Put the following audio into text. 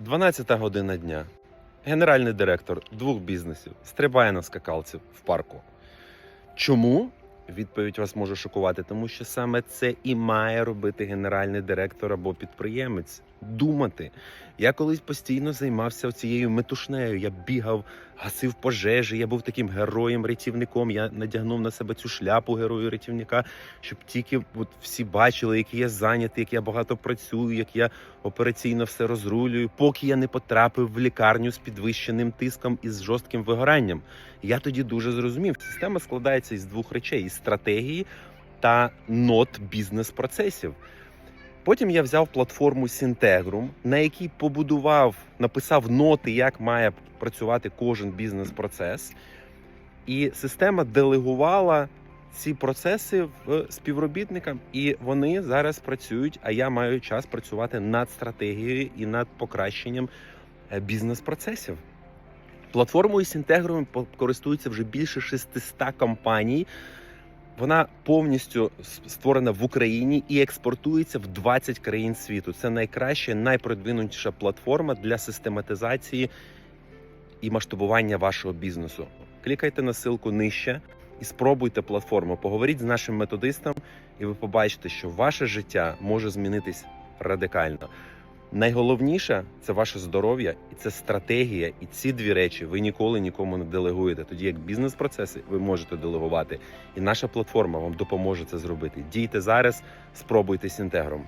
12 година дня. Генеральний директор двох бізнесів стрибає на скакалці в парку. Чому? Відповідь вас може шокувати, тому що саме це і має робити генеральний директор або підприємець. Думати. Я колись постійно займався цією метушнею. Я бігав, гасив пожежі. Я був таким героєм-рятівником. Я надягнув на себе цю шляпу герою-рятівника, щоб тільки от всі бачили, який я зайнятий, як я багато працюю, як я операційно все розрулюю, поки я не потрапив в лікарню з підвищеним тиском і з жорстким вигоранням. Я тоді дуже зрозумів. Система складається із двох речей: із стратегії та нот бізнес-процесів. Потім я взяв платформу Syntegrum, на якій побудував, написав ноти, як має працювати кожен бізнес-процес. І система делегувала ці процеси в співробітникам, і вони зараз працюють. А я маю час працювати над стратегією і над покращенням е, бізнес-процесів. Платформою Syntegrum користується вже більше 600 компаній. Вона повністю створена в Україні і експортується в 20 країн світу. Це найкраща, найпродвинутіша платформа для систематизації і масштабування вашого бізнесу. Клікайте на ссылку нижче і спробуйте платформу. Поговоріть з нашим методистом, і ви побачите, що ваше життя може змінитись радикально. Найголовніше це ваше здоров'я і це стратегія. І ці дві речі ви ніколи нікому не делегуєте. Тоді як бізнес-процеси ви можете делегувати, і наша платформа вам допоможе це зробити. Дійте зараз, спробуйте з інтегром.